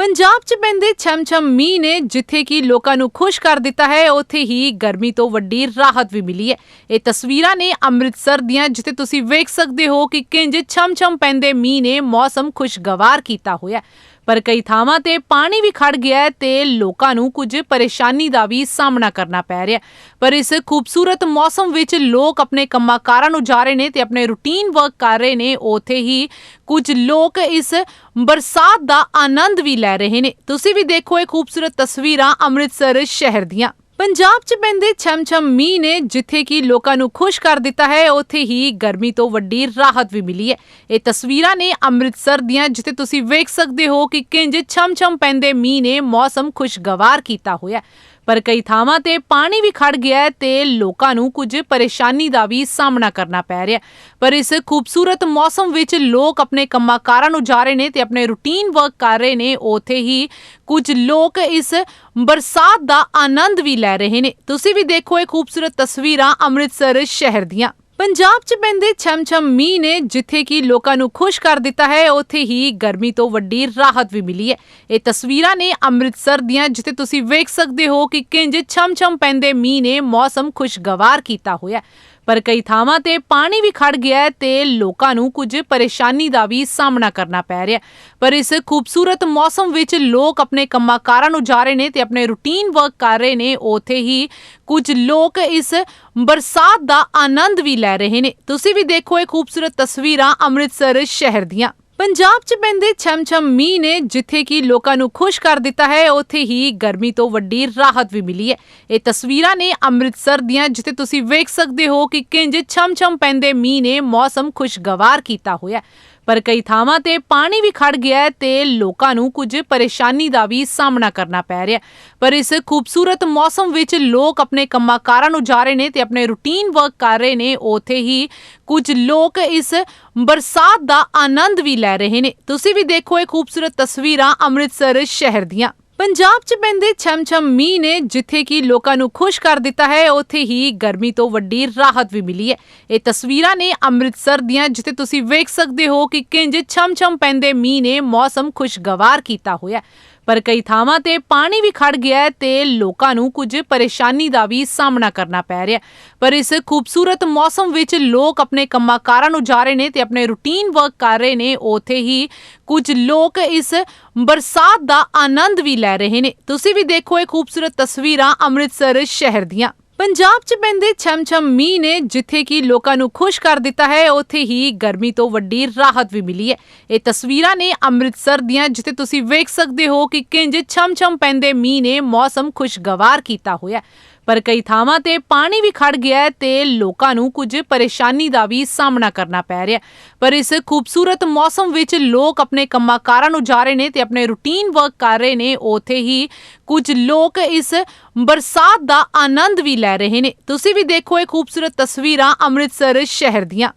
ਪੰਜਾਬ 'ਚ ਪੈਂਦੇ ਛਮ-ਛਮ ਮੀਂਹ ਨੇ, ਜਿੱਥੇ ਕਿ ਲੋਕਾਂ ਨੂੰ ਖੁਸ਼ ਕਰ ਦਿੱਤਾ ਹੈ, ਉੱਥੇ ਹੀ ਗਰਮੀ ਤੋਂ ਵੱਡੀ ਰਾਹਤ ਵੀ ਮਿਲੀ ਹੈ। ਇਹ ਤਸਵੀਰਾਂ ਨੇ ਅੰਮ੍ਰਿਤਸਰ ਦੀਆਂ, ਜਿੱਥੇ ਤੁਸੀਂ ਵੇਖ ਸਕਦੇ ਹੋ ਕਿ ਕਿੰਜ ਛਮ-ਛਮ ਪੈਂਦੇ ਮੀਂਹ ਨੇ ਮੌਸਮ ਖੁਸ਼ਗਵਾਰ ਕੀਤਾ ਹੋਇਆ ਪਰ ਕਈ ਥਾਵਾਂ ਤੇ ਪਾਣੀ ਵੀ ਖੜ ਗਿਆ ਹੈ ਤੇ ਲੋਕਾਂ ਨੂੰ ਕੁਝ ਪਰੇਸ਼ਾਨੀ ਦਾ ਵੀ ਸਾਹਮਣਾ ਕਰਨਾ ਪੈ ਰਿਹਾ ਪਰ ਇਸ ਖੂਬਸੂਰਤ ਮੌਸਮ ਵਿੱਚ ਲੋਕ ਆਪਣੇ ਕੰਮਾਂ ਕਾਰਾਂ ਨੂੰ ਜਾ ਰਹੇ ਨੇ ਤੇ ਆਪਣੇ ਰੂਟੀਨ ਵਰਕ ਕਰ ਰਹੇ ਨੇ। ਉੱਥੇ ਹੀ ਕੁਝ ਲੋਕ ਇਸ ਬਰਸਾਤ ਦਾ ਆਨੰਦ ਵੀ ਲੈ ਰਹੇ ਨੇ। ਤੁਸੀਂ ਵੀ ਦੇਖੋ ਇਹ ਖੂਬਸੂਰਤ ਤਸਵੀਰਾਂ ਅੰਮ੍ਰਿਤਸਰ ਸ਼ਹਿਰ ਦੀਆਂ। ਪੰਜਾਬ 'ਚ ਪੈਂਦੇ ਛਮ-ਛਮ ਮੀਂਹ ਨੇ ਜਿੱਥੇ ਕਿ ਲੋਕਾਂ ਨੂੰ ਖੁਸ਼ ਕਰ ਦਿੱਤਾ ਹੈ, ਉੱਥੇ ਹੀ ਗਰਮੀ ਤੋਂ ਵੱਡੀ ਰਾਹਤ ਵੀ ਮਿਲੀ ਹੈ। ਇਹ ਤਸਵੀਰਾਂ ਨੇ ਅੰਮ੍ਰਿਤਸਰ ਦੀਆਂ, ਜਿੱਥੇ ਤੁਸੀਂ ਵੇਖ ਸਕਦੇ ਹੋ ਕਿ ਕਿੰਜ ਛਮ-ਛਮ ਪੈਂਦੇ ਮੀਂਹ ਨੇ ਮੌਸਮ ਖੁਸ਼ਗਵਾਰ ਕੀਤਾ ਹੋਇਆ ਪਰ ਕਈ ਥਾਵਾਂ ਤੇ ਪਾਣੀ ਵੀ ਖੜ ਗਿਆ ਹੈ ਤੇ ਲੋਕਾਂ ਨੂੰ ਕੁਝ ਪਰੇਸ਼ਾਨੀ ਦਾ ਵੀ ਸਾਹਮਣਾ ਕਰਨਾ ਪੈ ਰਿਹਾ ਪਰ ਇਸ ਖੂਬਸੂਰਤ ਮੌਸਮ ਵਿੱਚ ਲੋਕ ਆਪਣੇ ਕੰਮਾਂ ਕਾਰਾਂ ਨੂੰ ਜਾ ਰਹੇ ਨੇ ਤੇ ਆਪਣੇ ਰੂਟੀਨ ਵਰਕ ਕਰ ਰਹੇ ਨੇ। ਉੱਥੇ ਹੀ ਕੁਝ ਲੋਕ ਇਸ ਬਰਸਾਤ ਦਾ ਆਨੰਦ ਵੀ ਲੈ ਰਹੇ ਨੇ। ਤੁਸੀਂ ਵੀ ਦੇਖੋ ਇਹ ਖੂਬਸੂਰਤ ਤਸਵੀਰਾਂ ਅੰਮ੍ਰਿਤਸਰ ਸ਼ਹਿਰ ਦੀਆਂ। ਪੰਜਾਬ 'ਚ ਪੈਂਦੇ ਛਮ-ਛਮ ਮੀਂਹ ਨੇ, ਜਿੱਥੇ ਕਿ ਲੋਕਾਂ ਨੂੰ ਖੁਸ਼ ਕਰ ਦਿੱਤਾ ਹੈ, ਉੱਥੇ ਹੀ ਗਰਮੀ ਤੋਂ ਵੱਡੀ ਰਾਹਤ ਵੀ ਮਿਲੀ ਹੈ। ਇਹ ਤਸਵੀਰਾਂ ਨੇ ਅੰਮ੍ਰਿਤਸਰ ਦੀਆਂ, ਜਿੱਥੇ ਤੁਸੀਂ ਵੇਖ ਸਕਦੇ ਹੋ ਕਿ ਕਿੰਜ ਛਮ-ਛਮ ਪੈਂਦੇ ਮੀਂਹ ਨੇ, ਮੌਸਮ ਖੁਸ਼ਗਵਾਰ ਕੀਤਾ ਹੋਇਆ ਪਰ ਕਈ ਥਾਵਾਂ ਤੇ ਪਾਣੀ ਵੀ ਖੜ ਗਿਆ ਹੈ ਤੇ ਲੋਕਾਂ ਨੂੰ ਕੁਝ ਪਰੇਸ਼ਾਨੀ ਦਾ ਵੀ ਸਾਹਮਣਾ ਕਰਨਾ ਪੈ ਰਿਹਾ ਪਰ ਇਸ ਖੂਬਸੂਰਤ ਮੌਸਮ ਵਿੱਚ ਲੋਕ ਆਪਣੇ ਕੰਮਾਂ ਕਾਰਾਂ ਨੂੰ ਜਾ ਰਹੇ ਨੇ ਤੇ ਆਪਣੇ ਰੂਟੀਨ ਵਰਕ ਕਰ ਰਹੇ ਨੇ। ਉੱਥੇ ਹੀ ਕੁਝ ਲੋਕ ਇਸ ਬਰਸਾਤ ਦਾ ਆਨੰਦ ਵੀ ਲੈ ਰਹੇ ਨੇ। ਤੁਸੀਂ ਵੀ ਦੇਖੋ ਇਹ ਖੂਬਸੂਰਤ ਤਸਵੀਰਾਂ ਅੰਮ੍ਰਿਤਸਰ ਸ਼ਹਿਰ ਦੀਆਂ। ਪੰਜਾਬ 'ਚ ਪੈਂਦੇ ਛਮ-ਛਮ ਮੀਂਹ ਨੇ, ਜਿੱਥੇ ਕਿ ਲੋਕਾਂ ਨੂੰ ਖੁਸ਼ ਕਰ ਦਿੱਤਾ ਹੈ, ਉੱਥੇ ਹੀ ਗਰਮੀ ਤੋਂ ਵੱਡੀ ਰਾਹਤ ਵੀ ਮਿਲੀ ਹੈ। ਇਹ ਤਸਵੀਰਾਂ ਨੇ ਅੰਮ੍ਰਿਤਸਰ ਦੀਆਂ, ਜਿੱਥੇ ਤੁਸੀਂ ਵੇਖ ਸਕਦੇ ਹੋ ਕਿ ਕਿੰਜ ਛਮ-ਛਮ ਪੈਂਦੇ ਮੀਂਹ ਨੇ ਮੌਸਮ ਖੁਸ਼ਗਵਾਰ ਕੀਤਾ ਹੋਇਆ ਪਰ ਕਈ ਥਾਵਾਂ ਤੇ ਪਾਣੀ ਵੀ ਖੜ ਗਿਆ ਹੈ ਤੇ ਲੋਕਾਂ ਨੂੰ ਕੁਝ ਪਰੇਸ਼ਾਨੀ ਦਾ ਵੀ ਸਾਹਮਣਾ ਕਰਨਾ ਪੈ ਰਿਹਾ ਪਰ ਇਸ ਖੂਬਸੂਰਤ ਮੌਸਮ ਵਿੱਚ ਲੋਕ ਆਪਣੇ ਕੰਮਾਂ ਕਾਰਾਂ ਨੂੰ ਜਾ ਰਹੇ ਨੇ ਤੇ ਆਪਣੇ ਰੂਟੀਨ ਵਰਕ ਕਰ ਰਹੇ ਨੇ। ਉੱਥੇ ਹੀ ਕੁਝ ਲੋਕ ਇਸ ਬਰਸਾਤ ਦਾ ਆਨੰਦ ਵੀ ਲੈ ਰਹੇ ਨੇ। ਤੁਸੀਂ ਵੀ ਦੇਖੋ ਇਹ ਖੂਬਸੂਰਤ ਤਸਵੀਰਾਂ ਅੰਮ੍ਰਿਤਸਰ ਸ਼ਹਿਰ ਦੀਆਂ। ਪੰਜਾਬ 'ਚ ਪੈਂਦੇ ਛਮ-ਛਮ ਮੀਂਹ ਨੇ ਜਿੱਥੇ ਕਿ ਲੋਕਾਂ ਨੂੰ ਖੁਸ਼ ਕਰ ਦਿੱਤਾ ਹੈ, ਉੱਥੇ ਹੀ ਗਰਮੀ ਤੋਂ ਵੱਡੀ ਰਾਹਤ ਵੀ ਮਿਲੀ ਹੈ। ਇਹ ਤਸਵੀਰਾਂ ਨੇ ਅੰਮ੍ਰਿਤਸਰ ਦੀਆਂ, ਜਿੱਥੇ ਤੁਸੀਂ ਵੇਖ ਸਕਦੇ ਹੋ ਕਿ ਕਿੰਜ ਛਮ-ਛਮ ਪੈਂਦੇ ਮੀਂਹ ਨੇ ਮੌਸਮ ਖੁਸ਼ਗਵਾਰ ਕੀਤਾ ਹੋਇਆ ਪਰ ਕਈ ਥਾਵਾਂ ਤੇ ਪਾਣੀ ਵੀ ਖੜ ਗਿਆ ਹੈ ਤੇ ਲੋਕਾਂ ਨੂੰ ਕੁਝ ਪਰੇਸ਼ਾਨੀ ਦਾ ਵੀ ਸਾਹਮਣਾ ਕਰਨਾ ਪੈ ਰਿਹਾ ਪਰ ਇਸ ਖੂਬਸੂਰਤ ਮੌਸਮ ਵਿੱਚ ਲੋਕ ਆਪਣੇ ਕੰਮਾਂ ਕਾਰਾਂ ਨੂੰ ਜਾ ਰਹੇ ਨੇ ਤੇ ਆਪਣੇ ਰੂਟੀਨ ਵਰਕ ਕਰ ਰਹੇ ਨੇ। ਉੱਥੇ ਹੀ ਕੁਝ ਲੋਕ ਇਸ ਬਰਸਾਤ ਦਾ ਆਨੰਦ ਵੀ ਲੈ ਰਹੇ ਨੇ। ਤੁਸੀਂ ਵੀ ਦੇਖੋ ਇਹ ਖੂਬਸੂਰਤ ਤਸਵੀਰਾਂ ਅੰਮ੍ਰਿਤਸਰ ਸ਼ਹਿਰ ਦੀਆਂ। ਪੰਜਾਬ 'ਚ ਪੈਂਦੇ ਛਮ-ਛਮ ਮੀਂਹ ਨੇ, ਜਿੱਥੇ ਕਿ ਲੋਕਾਂ ਨੂੰ ਖੁਸ਼ ਕਰ ਦਿੱਤਾ ਹੈ, ਉੱਥੇ ਹੀ ਗਰਮੀ ਤੋਂ ਵੱਡੀ ਰਾਹਤ ਵੀ ਮਿਲੀ ਹੈ। ਇਹ ਤਸਵੀਰਾਂ ਨੇ ਅੰਮ੍ਰਿਤਸਰ ਦੀਆਂ, ਜਿੱਥੇ ਤੁਸੀਂ ਵੇਖ ਸਕਦੇ ਹੋ ਕਿ ਕਿੰਜ ਛਮ-ਛਮ ਪੈਂਦੇ ਮੀਂਹ ਨੇ, ਮੌਸਮ ਖੁਸ਼ਗਵਾਰ ਕੀਤਾ ਹੋਇਆ ਪਰ ਕਈ ਥਾਵਾਂ ਤੇ ਪਾਣੀ ਵੀ ਖੜ ਗਿਆ ਹੈ ਤੇ ਲੋਕਾਂ ਨੂੰ ਕੁਝ ਪਰੇਸ਼ਾਨੀ ਦਾ ਵੀ ਸਾਹਮਣਾ ਕਰਨਾ ਪੈ ਰਿਹਾ ਪਰ ਇਸ ਖੂਬਸੂਰਤ ਮੌਸਮ ਵਿੱਚ ਲੋਕ ਆਪਣੇ ਕੰਮਾਂ ਕਾਰਾਂ ਨੂੰ ਜਾ ਰਹੇ ਨੇ ਤੇ ਆਪਣੇ ਰੂਟੀਨ ਵਰਕ ਕਰ ਰਹੇ ਨੇ। ਉੱਥੇ ਹੀ ਕੁਝ ਲੋਕ ਇਸ ਬਰਸਾਤ ਦਾ ਆਨੰਦ ਵੀ ਲੈ ਰਹੇ ਨੇ। ਤੁਸੀਂ ਵੀ ਦੇਖੋ ਇਹ ਖੂਬਸੂਰਤ ਤਸਵੀਰਾਂ ਅੰਮ੍ਰਿਤਸਰ ਸ਼ਹਿਰ ਦੀਆਂ।